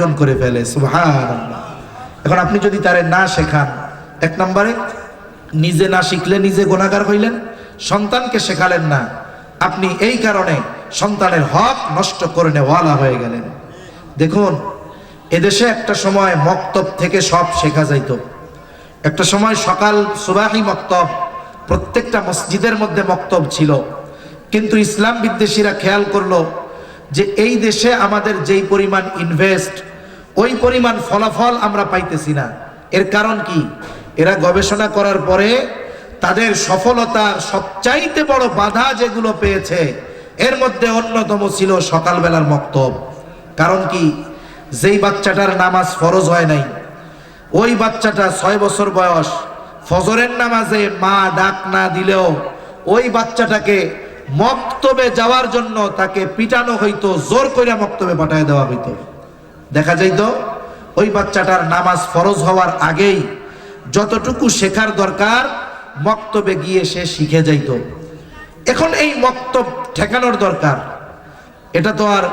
অর্জন করে ফেলে, সুবহানাল্লাহ। এখন আপনি যদি তারে না শেখান, এক নম্বরে, নিজে না শিখলে নিজে গোনাগার হইলেন, সন্তানকে শেখালেন না। আপনি এই কারণে সন্তানের হক নষ্ট করে নেওয়ালা হয়ে গেলেন। দেখুন, এদেশে একটা সময় মক্তব থেকে সব শেখা যাইত। একটা সময় সকাল সুবাহি মক্তব, প্রত্যেকটা মসজিদের মধ্যে মক্তব ছিল। কিন্তু ইসলাম বিদ্বেষীরা খেয়াল করল যে এই দেশে আমাদের যেই পরিমাণ ইনভেস্ট ওই পরিমাণ ফলাফল আমরা পাইতেছি না। এর কারণ কি? এরা গবেষণা করার পরে তাদের সফলতার সবচাইতে বড় বাধা যেগুলো পেয়েছে, এর মধ্যে অন্যতম ছিল সকালবেলার মক্তব। কারণ কি? যেই বাচ্চাটার নামাজ ফরজ হয় নাই, ওই বাচ্চাটা ছয় বছর বয়স, ফজরের নামাজে মা ডাক না দিলেও ওই বাচ্চাটাকে মক্তবে যাওয়ার জন্য তাকে পিটানো হইতো, জোর কইরা মক্তবে পাঠায় দেওয়া হইতো। দেখা যাইতো, ওই বাচ্চাটার নামাজ ফরজ হওয়ার আগেই যতটুকু শেখার দরকার, মক্তবে গিয়ে সে শিখে যাইতো। এখন এই মক্তব ঠেকানোর দরকার। এটা তো আর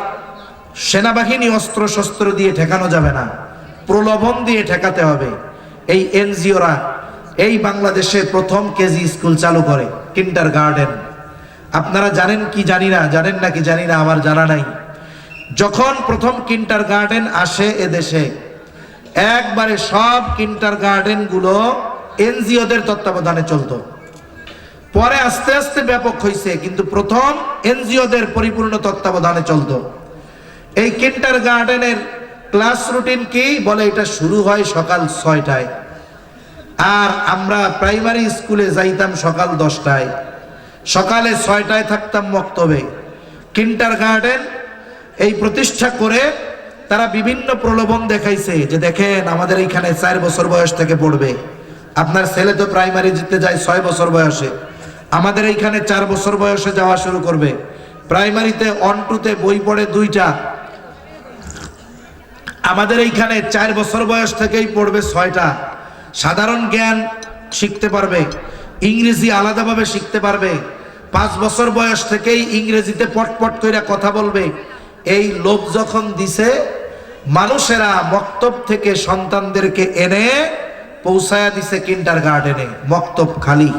সেনাবাহিনী অস্ত্র শস্ত্র দিয়ে ঠেকানো যাবে না, প্রলোভন দিয়ে ঠেকাতে হবে। এই এনজিওরা এই বাংলাদেশে প্রথম কেজি স্কুল চালু করে কিন্টার গার্ডেন আপনারা জানেন কি জানি না, জানেন নাকি জানি না, আমার জানা নাই। যখন প্রথম কিন্টার গার্ডেন আসে এদেশে একবারে সব কিন্টার গার্ডেনগুলো এনজিওদের তত্ত্বাবধানে চলত। পরে আস্তে আস্তে ব্যাপক হয়েছে কিন্তু প্রথম এনজিওদের পরিপূর্ণ তত্ত্বাবধানে চলতো। এই কিন্টার গার্ডেনের ক্লাস রুটিন কি? বলে এটা শুরু হয় সকাল ছয়টায়। আর আমরা প্রাইমারি স্কুলে যাইতাম সকাল দশটায়। সকালে ছয়টায় থাকতাম মক্তবে। কিন্টার গার্ডেন এই প্রতিষ্ঠা করে তারা বিভিন্ন প্রলোভন দেখাইছে যে দেখেন আমাদের এইখানে চার বছর বয়স থেকে পড়বে। আপনার ছেলে তো প্রাইমারি যেতে যায় ছয় বছর বয়সে। আমাদের এইখানে চার বছর বয়সে যাওয়া শুরু করবে। প্রাইমারিতে অন টুতে বই পড়ে দুইটা। আমাদের এইখানে চার বছর বয়স থেকেই পড়বে ছয়টা। সাধারণ জ্ঞান শিখতে পারবে, ইংরেজি আলাদাভাবে শিখতে পারবে। পাঁচ বছর বয়স থেকেই ইংরেজিতে পটপট করে কথা বলবে। এই লোভ যখন দিছে, মানুষেরা মক্তব থেকে সন্তানদেরকে এনে পৌঁছায়া দিছে কিন্টার গার্ডেনে। মক্তব খালি।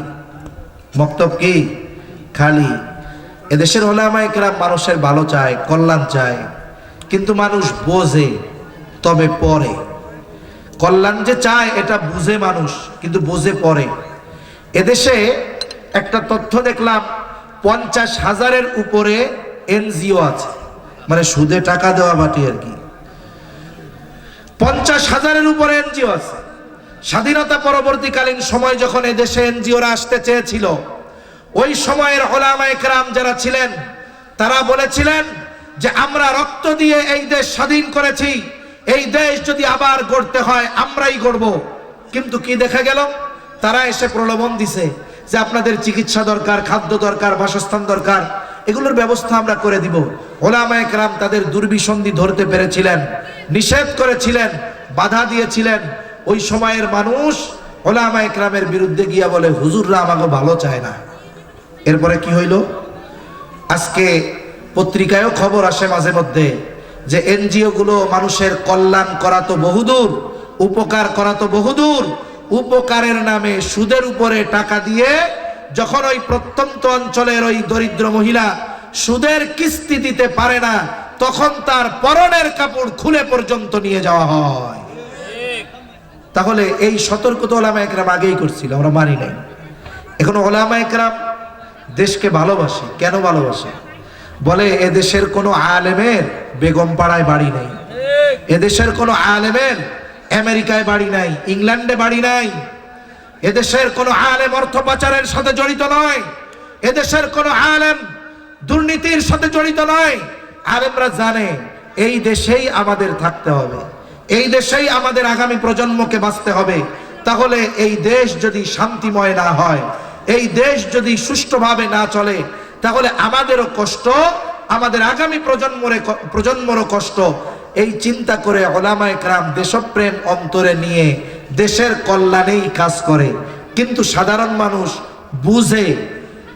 মক্তব কি? খালি। এদেশের ওলামাইকরা মানুষের ভালো চায়, কল্যাণ চায়, কিন্তু মানুষ বোঝে, তবে পরে কল্যাণ যে চায়, এটা বুঝে মানুষ, কিন্তু বোঝে পরে এদেশে একটা তথ্য দেখলাম, পঞ্চাশ হাজারের উপরে এনজিও আছে। মানে সুদে টাকা দেওয়া বাটি আর কি। পঞ্চাশ হাজারের উপরে এনজিও আছে। স্বাধীনতা পরবর্তীকালীন সময় যখন এদেশে এনজিওরা আসতে চেয়েছিল, ওই সময়ের ওলামা একরাম যারা ছিলেন, তারা বলেছিলেন যে আমরা রক্ত দিয়ে এই দেশ স্বাধীন করেছি, এই দেশ যদি আবার গড়তে হয় আমরাই গড়ব। কিন্তু কি দেখা গেল? তারা এসে প্রলোভন দিছে যে আপনাদের চিকিৎসা দরকার, খাদ্য দরকার, বাসস্থান দরকার এগুলোর ব্যবস্থা আমরা করে দিব। ওলামা একরাম তাদের দুর্বিসন্ধি ধরতে পেরেছিলেন, নিষেধ করেছিলেন, বাধা দিয়েছিলেন। ওই সময়ের মানুষ ওলামা একরামের বিরুদ্ধে গিয়া বলে, হুজুররা আমাকে ভালো চায় না। এরপরে কি হইল? আজকে পত্রিকায়ও খবর আসে মাঝে মধ্যে যে এনজিও গুলো মানুষের কল্যাণ করা তো বহুদূর, উপকার করা তো বহুদূর, উপকারের নামে সুদের উপরে টাকা দিয়ে যখন ওই প্রত্যন্ত অঞ্চলের ওই দরিদ্র মহিলা সুদের কিস্তি দিতে পারে না, তখন তার পরনের কাপড় খুলে পর্যন্ত নিয়ে যাওয়া হয়। তাহলে এই সতর্ক তো ওলামা একরাম আগেই করছিল, আমরা মানি নাই। এখন ওলামা একরাম দেশকে ভালোবাসে, কেন ভালোবাসে? বলে এদেশের কোনো আলেমের বেগম পাড়ায় বাড়ি নেই। এদেশের কোনো আলেমের আমেরিকায় বাড়ি নাই, ইংল্যান্ডে বাড়ি নাই। এদেশের কোনো আলেম অর্থ পাচারের সাথে জড়িত নয়। এদেশের কোনো আলেম দুর্নীতির সাথে জড়িত নয়। আলেমরা জানে, এই দেশেই আমাদের থাকতে হবে। এই দেশেই আমাদের আগামী প্রজন্মকে বাঁচতে হবে। তাহলে এই দেশ যদি শান্তিময় না হয়, এই দেশ যদি সুষ্ঠুভাবে না চলে, তাহলে আমাদেরও কষ্ট, আমাদের আগামী প্রজন্মরে প্রজন্মরও কষ্ট। এই চিন্তা করে ওলামায় ক্রাম দেশপ্রেম অন্তরে নিয়ে দেশের কল্যাণেই কাজ করে। কিন্তু সাধারণ মানুষ বুঝে,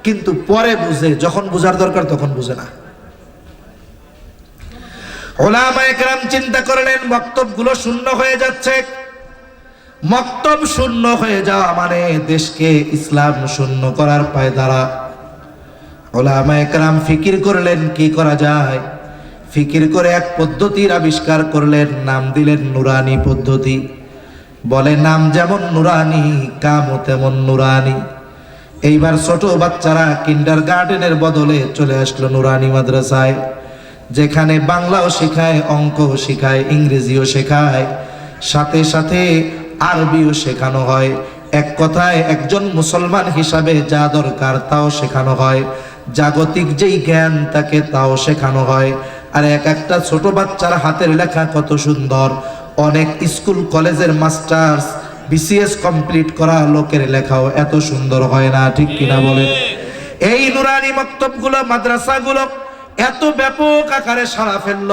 কিন্তু পরে বুঝে, যখন বুঝার দরকার তখন বুঝে না। চিন্তা করলেন, বক্তব্যগুলো শূন্য হয়ে যাচ্ছে। মক্তব শূন্য হয়ে যাওয়া মানে দেশকে ইসলাম শূন্য করার পায় দ্বারা ওলামা একরাম ফিকির করলেন, কি করা যায়? ফিকির করে এক পদ্ধতির আবিষ্কার করলেন, নাম দিলেন নুরানি পদ্ধতি। বলে, নাম যেমন নুরানি, কামও তেমন নুরানি। এইবার ছোট বাচ্চারা কিন্ডার গার্ডেনের বদলে চলে আসলো নুরানি মাদ্রাসায়, যেখানে বাংলাও শেখায়, অঙ্কও শেখায়, ইংরেজিও শেখায়। সাথে সাথে আরবিও শেখানো হয়। এক কথায়, একজন মুসলমান হিসাবে যা দরকার তাও শেখানো হয়। জাগতিক যেই জ্ঞান তাকে তাও শেখানো হয়। আর এক একটা ছোট বাচ্চার হাতের লেখা কত সুন্দর। অনেক স্কুল কলেজের মাস্টার্স, বিসিএস কমপ্লিট করা লোকের লেখাও এত সুন্দর হয় না, ঠিক কিনা বলেন? এই নুরানি মক্তবগুলো, মাদ্রাসাগুলো এত ব্যাপক আকারে সাড়া ফেলল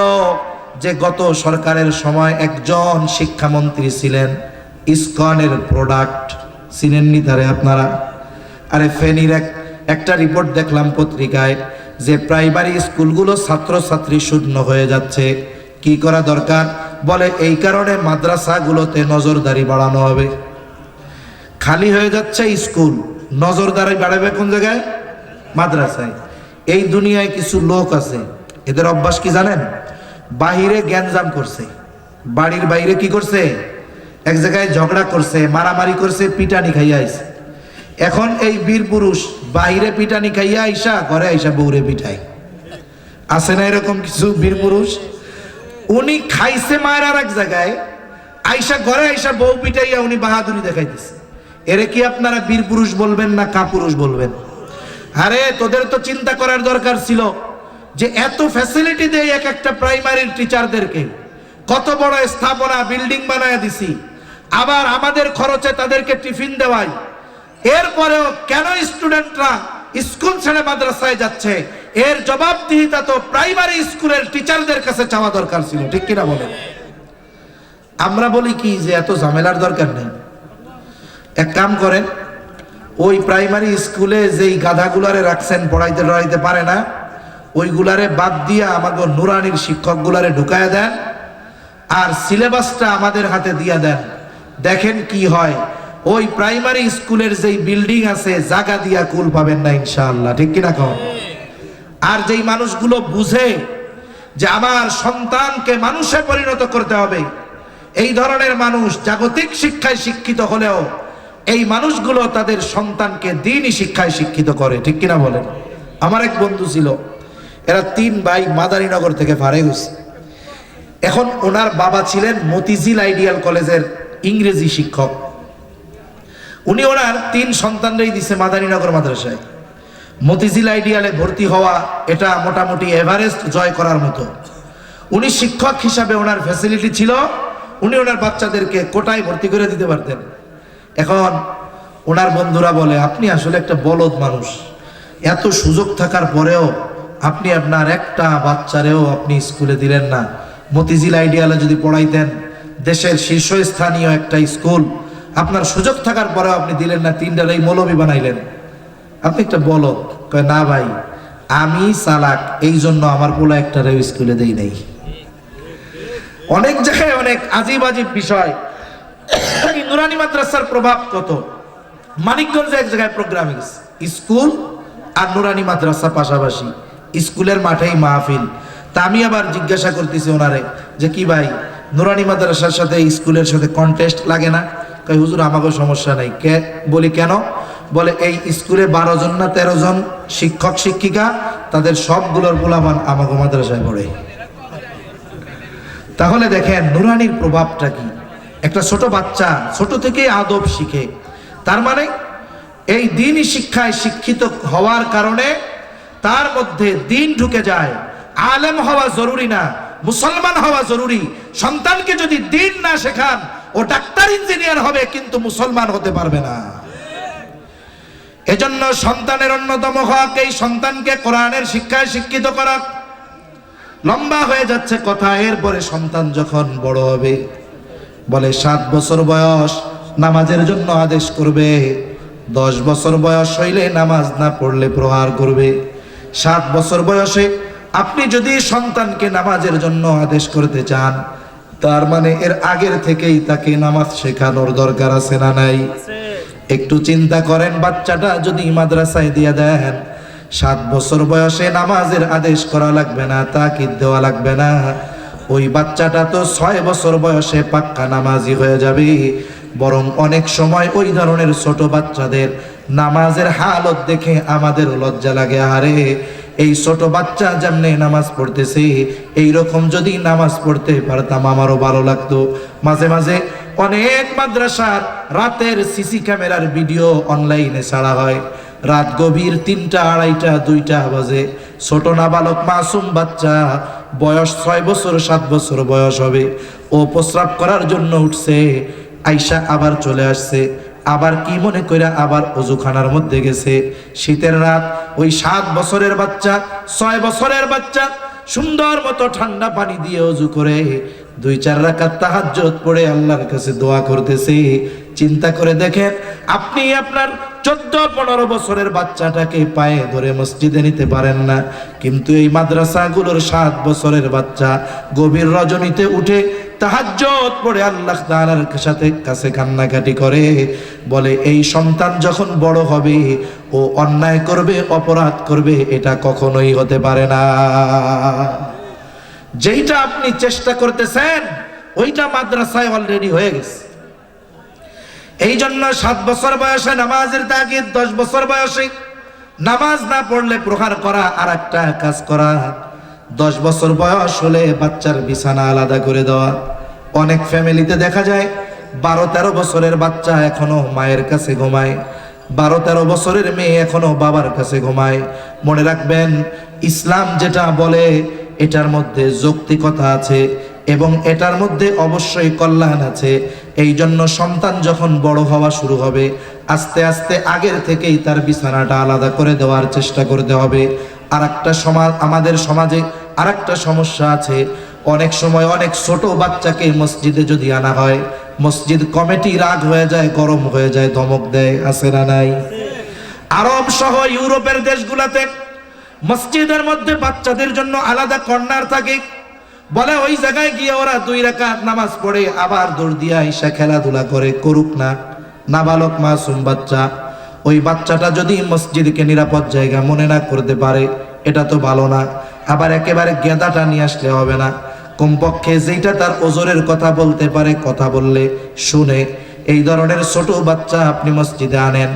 যে গত সরকারের সময় একজন শিক্ষামন্ত্রী ছিলেন, ইসকনের প্রোডাক্ট চিনেননি তারে আপনারা? আরে ফেনীর এক, একটা রিপোর্ট দেখলাম পত্রিকায় যে প্রাইমারি স্কুলগুলো ছাত্রছাত্রী শূন্য হয়ে যাচ্ছে। কি করা দরকার? বলে, এই কারণে মাদ্রাসাগুলোতে নজরদারি বাড়ানো হবে। খালি হয়ে যাচ্ছে স্কুল। নজরদারি বাড়াবে কোন জায়গায়? মাদ্রাসায়। এই দুনিয়ায় কিছু লোক আছে, এদের অভ্যাস কি জানেন? বাহিরে জ্ঞানজাম করছে। বাড়ির বাইরে কি করছে? এক জায়গায় ঝগড়া করছে, মারামারি করছে, পিটানি খাইয়া আইছে। এখন এই বীর পুরুষ বাইরে পিটানি খাইয়া আইসা, ঘরে আইসা বউরে পিঠায় আছে না এরকম কিছু বীর পুরুষ? উনি খাইছে মায়ের আর এক জায়গায়, আইসা ঘরে আইসা বউ পিটাইয়া উনি বাহাদুরি দেখাইতেছে। এরে কি আপনারা বীর পুরুষ বলবেন না কাপুরুষ বলবেন? আরে, তোদের তো চিন্তা করার দরকার ছিল যে এত ফ্যাসিলিটি দেয় এক একটা প্রাইমারির টিচারদেরকে কত বড় স্থাপনা বিল্ডিং বানায় দিছি। আবার আমাদের খরচে তাদেরকে টিফিন দেওয়াই। এরপরেও কেন স্টুডেন্টরা স্কুল ছেড়ে মাদ্রাসায় যাচ্ছে? এর জবাবদিহিতা তো প্রাইমারি স্কুলের টিচারদের কাছে চাওয়া দরকার ছিল, ঠিক কিনা বলেন? আমরা বলি কি যে এত ঝামেলার দরকার নেই। এক কাম করেন, ওই প্রাইমারি স্কুলে যেই গাধাগুলারে রাখছেন, পড়াইতে টড়াইতে পারে না, ওইগুলারে বাদ দিয়া আমাকে নুরানির শিক্ষকগুলারে ঢুকায় দেন, আর সিলেবাসটা আমাদের হাতে দিয়া দেন। দেখেন কি হয়, ওই প্রাইমারি স্কুলের যেই বিল্ডিং আছে জায়গা দিয়া কুল পাবেন না ইনশাআল্লাহ, ঠিক কিনা কন? আর যেই মানুষগুলো বুঝে যে আমার সন্তানকে মানুষে পরিণত করতে হবে, এই ধরনের মানুষ জাগতিক শিক্ষায় শিক্ষিত হলেও এই মানুষগুলো তাদের সন্তানকে দিনই শিক্ষায় শিক্ষিত করে, ঠিক কিনা বলেন? আমার এক বন্ধু ছিল, এরা তিন ভাই মাদারীনগর থেকে ফারে গেছে। এখন ওনার বাবা ছিলেন মতিঝিল আইডিয়াল কলেজের ইংরেজি শিক্ষক। উনি ওনার তিন সন্তানরাই দিছে মাদারীনগর মাদ্রাসায়। মতিঝিল আইডিয়ালে ভর্তি হওয়া এটা মোটামুটি এভারেস্ট জয় করার মতো। উনি শিক্ষক হিসাবে ওনার ফ্যাসিলিটি ছিল, উনি ওনার বাচ্চাদেরকে কোটায় ভর্তি করে দিতে পারতেন। এখন ওনার বন্ধুরা বলে, আপনি আসলে একটা বলদ মানুষ। এত সুযোগ থাকার পরেও আপনি আপনার একটা বাচ্চারেও আপনি স্কুলে দিলেন না। মতিঝিল আইডিয়ালে যদি পড়াইতেন, দেশের শীর্ষস্থানীয় একটা স্কুল, আপনার সুযোগ থাকার পরেও আপনি দিলেন না, তিনটার এই মৌলবী বানাইলেন। আপনি একটা বলদ। কয়, না ভাই, আমি চালাক এই জন্য আমার পোলা একটা রেও স্কুলে দেই নাই। অনেক জায়গায় অনেক আজিব আজিব বিষয় নুরানি মাদ্রাসার প্রভাব কত? মানিকগঞ্জে এক জায়গায় প্রোগ্রামিং স্কুল আর নুরানি মাদ্রাসা পাশাপাশি। স্কুলের মাঠেই মাহফিল। তা আমি আবার জিজ্ঞাসা করতেছি ওনারে যে, কি ভাই, নুরানি মাদ্রাসার সাথে স্কুলের সাথে কন্টেস্ট লাগে না? কই হুজুর আমাকে সমস্যা নাই। কে, বলি, কেন? বলে, এই স্কুলে বারো জন না তেরো জন শিক্ষক, শিক্ষিকা, তাদের সবগুলোর পোলাপান আমাকে মাদ্রাসায় পড়ে। তাহলে দেখেন, নুরানির প্রভাবটা কি? একটা ছোট বাচ্চা ছোট থেকে আদব শিখে। তার মানে এই দিনই শিক্ষায় শিক্ষিত হওয়ার কারণে তার মধ্যে দিন ঢুকে যায়। আলেম হওয়া জরুরি না, মুসলমান হওয়া জরুরি। সন্তানকে যদি দিন না শেখান, ও ডাক্তার, ইঞ্জিনিয়ার হবে, কিন্তু মুসলমান হতে পারবে না। এজন্য সন্তানের অন্যতম হক এই সন্তানকে কোরআনের শিক্ষায় শিক্ষিত করা। লম্বা হয়ে যাচ্ছে কথা, এরপরে সন্তান যখন বড় হবে, বলে সাত বছর বয়স, নামাজের জন্য আদেশ করবে। দশ বছর বয়স হইলে নামাজ না পড়লে প্রহার করবে। সাত বছর বয়সে আপনি যদি সন্তানকে নামাজের জন্য আদেশ করতে চান, তার মানে এর আগের থেকেই তাকে নামাজ শেখানোর দরকার আছে না নাই? একটু চিন্তা করেন, বাচ্চাটা যদি মাদ্রাসায় দিয়ে দেন, সাত বছর বয়সে নামাজের আদেশ করা লাগবে না, তাকিদ দেওয়া লাগবে না। ওই বাচ্চাটা তো ছয় বছর বয়সে পাক্কা নামাজি হয়ে যাবে। বরং অনেক সময় ওই ধরনের ছোট বাচ্চাদের নামাজের হালত দেখে আমাদের লজ্জা লাগে। আরে এই ছোট বাচ্চা যেমনি নামাজ পড়তেছে এই রকম যদি নামাজ পড়তে পারতাম, আমারও ভালো লাগতো। মাঝে মাঝে অনেক মাদ্রাসার রাতের সিসি ক্যামেরার ভিডিও অনলাইনে ছাড়া হয়। রাত গভীর তিনটা, আড়াইটা, দুইটা বাজে। ছোট নাবালক মাসুম বাচ্চা, বয়স ছয় বছর, সাত বছর বয়স হবে। ও প্রস্রাব করার জন্য উঠছে। আইসা আবার চলে আসছে। আবার কি মনে করে আবার অজুখানার মধ্যে গেছে। শীতের রাত, ওই সাত বছরের বাচ্চা, ছয় বছরের বাচ্চা, সুন্দর মতো ঠান্ডা পানি দিয়ে অজু করে। দুই চার রাকাত তাহাজ্জুদ পড়ে আল্লাহর কাছে দোয়া করতেছে। চিন্তা করে দেখেন, আপনি আপনার চোদ্দ পনেরো বছরের বাচ্চাটাকে পায়ে ধরে মসজিদে নিতে পারেন না। কিন্তু এই মাদ্রাসাগুলোর সাত বছরের বাচ্চা গভীর রজনীতে উঠে তাহাজ্জত পড়ে আল্লাহ তাআলার সাথে কাছে কান্নাকাটি করে। বলে, এই সন্তান যখন বড় হবে, ও অন্যায় করবে, অপরাধ করবে, এটা কখনোই হতে পারে না। যেইটা আপনি চেষ্টা করতেছেন, ওইটা মাদ্রাসায় অলরেডি হয়ে গেছে। এই জন্য সাত বছর বয়সে নামাজের তাগিদ, দশ বছর বয়সে নামাজ না পড়লে প্রহার করা আর একটা কাজ করা। দশ বছর বয়স হলে বাচ্চার বিছানা আলাদা করে দেওয়া। অনেক ফ্যামিলিতে দেখা যায়, বারো তেরো বছরের বাচ্চা এখনও মায়ের কাছে ঘুমায়। বারো তেরো বছরের মেয়ে এখনও বাবার কাছে ঘুমায়। মনে রাখবেন, ইসলাম যেটা বলে এটার মধ্যে যৌক্তিকতা আছে এবং এটার মধ্যে অবশ্যই কল্যাণ আছে। এই জন্য সন্তান যখন বড় হওয়া শুরু হবে, আস্তে আস্তে আগের থেকেই তার বিছানাটা আলাদা করে দেওয়ার চেষ্টা করতে হবে। আর একটা সমাজ আমাদের সমাজে আর একটা সমস্যা আছে। অনেক সময় অনেক ছোট বাচ্চাকে মসজিদে যদি আনা হয়, মসজিদ কমিটি রাগ হয়ে যায়, গরম হয়ে যায়, ধমক দেয়, আছে না নাই? আরব সহ ইউরোপের দেশগুলাতে মসজিদের মধ্যে বাচ্চাদের জন্য আলাদা কর্নার থাকে। বলে ওই জায়গায় গিয়ে ওরা দুই রাকাত নামাজ পড়ে, আবার দৌড় দিয়া ঈশা খেলাধুলা করে, করুক না। নাবালক মাসুম বাচ্চা, ওই বাচ্চাটা যদি মসজিদকে নিরাপদ জায়গা মনে না করতে পারে, এটা তো ভালো না। আবার একেবারে গেদাটা নিয়ে আসলে হবে না। কমপক্ষে যেটা তার ওজনের কথা বলতে পারে, কথা বললে শুনে। এই ধরনের ছোট বাচ্চা আপনি মসজিদে আনেন।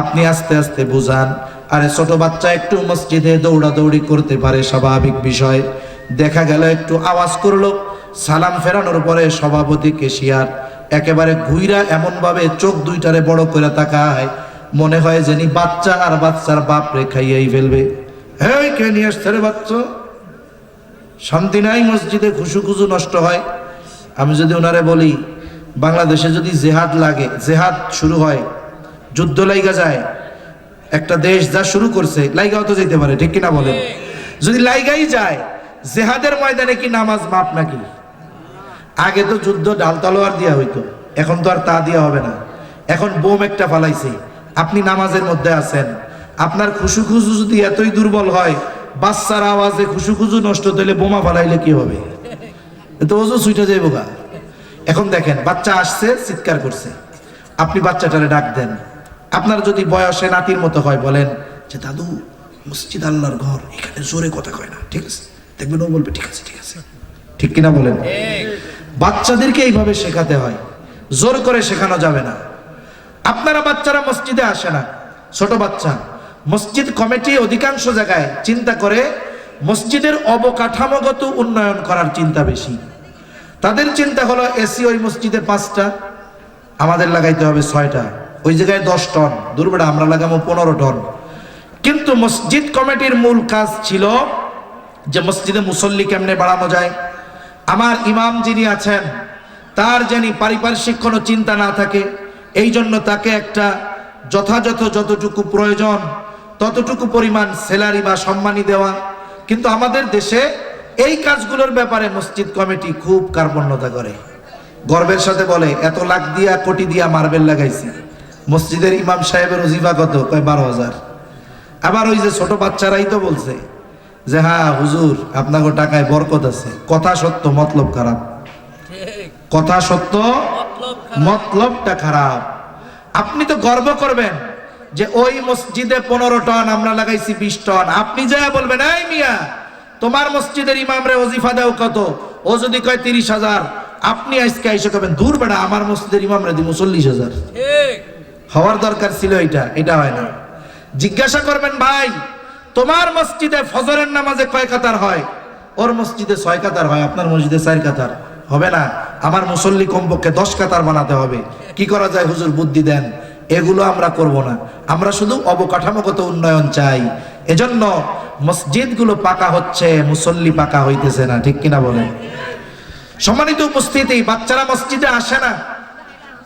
আপনি আস্তে আস্তে বুঝান। আরে ছোট বাচ্চা একটু মসজিদে দৌড়াদৌড়ি করতে পারে স্বাভাবিক বিষয়। দেখা গেল একটু আওয়াজ করল, সালাম ফেরানোর পরে সভাপতি কেশিয়ার একেবারে ঘুইরা এমনভাবে চোখ দুইটারে বড় করে তাকায়, মনে হয় যেনি বাচ্চা আর বাচ্চার বাপ রে খাইয়াই ফেলবে। হ্যাঁ কে নিয়ে আসছে রে বাচ্চা? শান্তি নাই, মসজিদে খুশু খুশু নষ্ট হয়। আমি যদি ওনারে বলি, বাংলাদেশে যদি জেহাদ লাগে, জেহাদ শুরু হয়, যুদ্ধ লাইগা যায় একটা দেশ যা শুরু করছে, লাইগাও তো যেতে পারে, ঠিক কিনা বলেন? যদি লাইগাই যায়, জেহাদের ময়দানে কি নামাজ মাপ নাকি? আগে তো যুদ্ধ ডাল তলোয়ার দিয়া হইতো, এখন তো আর তা দিয়া হবে না। এখন বোম একটা ফালাইছে, আপনি নামাজের মধ্যে আছেন। আপনার খুশু খুশু যদি এতই দুর্বল হয়, বাচ্চার আওয়াজে খুশু খুশু নষ্ট হলে বোমা ফালাইলে কি হবে? তো ওজো সুইটা যাইব গা। এখন দেখেন, বাচ্চা আসছে, চিৎকার করছে। আপনি বাচ্চাটারে ডাক দেন। আপনার যদি বয়সে নাতির মতো হয়, বলেন যে, দাদু, মসজিদ আল্লাহর ঘর, এখানে জোরে কথা কয় না, ঠিক আছে? দেখবেন ও বলবে, ঠিক আছে ঠিক আছে। ঠিক কিনা বলেন? বাচ্চাদেরকে এইভাবে শেখাতে হয়, জোর করে শেখানো যাবে না। আপনারা বাচ্চারা মসজিদে আসে না, ছোট বাচ্চা। মসজিদ কমিটি অধিকাংশ জায়গায় চিন্তা করে মসজিদের অবকাঠামোগত উন্নয়ন করার চিন্তা বেশি। তাদের চিন্তা হলো, এসি ওই মসজিদে পাঁচটা, আমাদের লাগাইতে হবে ছয়টা। ওই জায়গায় দশ টন দুর্বেড়া আমরা লাগাবো পনেরো টন। কিন্তু মসজিদ কমিটির মূল কাজ ছিল যে মসজিদে মুসল্লি কেমনে বাড়ানো যায়। আমার ইমাম যিনি আছেন, তার যেন পারিপার্শ্বিক কোনো চিন্তা না থাকে। এই জন্য তাকে একটা যথাযথ যতটুকু প্রয়োজন, ততটুকু পরিমাণ স্যালারি বা সম্মানী দেওয়া। কিন্তু আমাদের দেশে এই কাজগুলোর ব্যাপারে মসজিদ কমিটি খুব কার্পণ্যতা করে। গর্বের সাথে বলে, এত লাখ দিয়া, কোটি দিয়া মার্বেল লাগাইছি। মসজিদের ইমাম সাহেবের অজিফা কত? কয় বারো হাজার। আবার ওই যে ছোট বাচ্চারাই তো বলছে যে হ্যাঁ হুজুর আপনাকে টাকায় বরকত আছে। কথা সত্য মতলব খারাপ। কথা সত্য মতলবটা খারাপ। আপনি তো গর্ব করবেন যে ওই মসজিদে পনেরো টন আমরা লাগাইছি বিশ টন। আপনি যা বলবেন এই মিয়া তোমার মসজিদের ইমামরে ওজিফা দাও কত? ও যদি কয় তিরিশ হাজার। আপনি আজকে এসে কবেন দূর বেড়া আমার মসজিদের ইমামরে দিব চল্লিশ হাজার। হওয়ার দরকার ছিল এটা এটা হয় না। জিজ্ঞাসা করবেন, ভাই, তোমার মসজিদে ফজরের নামাজে কয় কাতার হয়? ওর মসজিদে ছয় কাতার হয়, আপনার মসজিদে চার কাতার। হবে না, আমার মুসল্লি কমপক্ষে দশ কাতার বানাতে হবে। কি করা যায়, হুজুর, বুদ্ধি দেন। এগুলো আমরা করব না। আমরা শুধু অবকাঠামোগত উন্নয়ন চাই। এজন্য মসজিদগুলো পাকা হচ্ছে, মুসল্লি পাকা হইতেছে না। ঠিক কিনা বলেন? সম্মানিত উপস্থিতি, বাচ্চারা মসজিদে আসে না।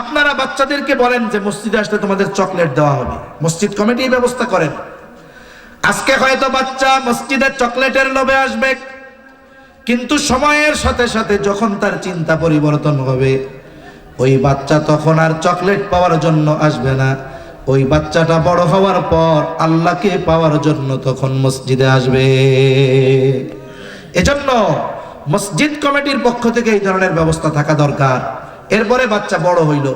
আপনারা বাচ্চাদেরকে বলেন যে মসজিদে আসলে তোমাদের চকলেট দেওয়া হবে। মসজিদ কমিটি ব্যবস্থা করেন। আজকে হয়তো বাচ্চা মসজিদে চকলেটের লোভে আসবে, কিন্তু সময়ের সাথে সাথে যখন তার চিন্তা পরিবর্তন হবে, ওই বাচ্চা তখন আর চকলেট পাওয়ার জন্য আসবে না। ওই বাচ্চাটা বড় হওয়ার পর আল্লাহকে পাওয়ার জন্য তখন মসজিদে আসবে। এজন্য মসজিদ কমিটির পক্ষ থেকে এই ধরনের ব্যবস্থা থাকা দরকার। এরপরে বাচ্চা বড় হইল।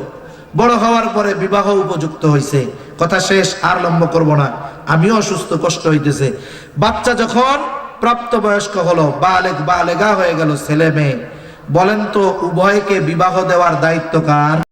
বড় হওয়ার পরে বিবাহ উপযুক্ত হইছে। কথা শেষ, আর লম্ব করব না। আমিও অসুস্থ, কষ্ট হইতেছে। বাচ্চা যখন প্রাপ্তবয়স্ক হলো, বালেক বালেগা হয়ে গেল ছেলে মেয়ে। বলেন তো, উভয়কে বিবাহ দেওয়ার দায়িত্ব কার?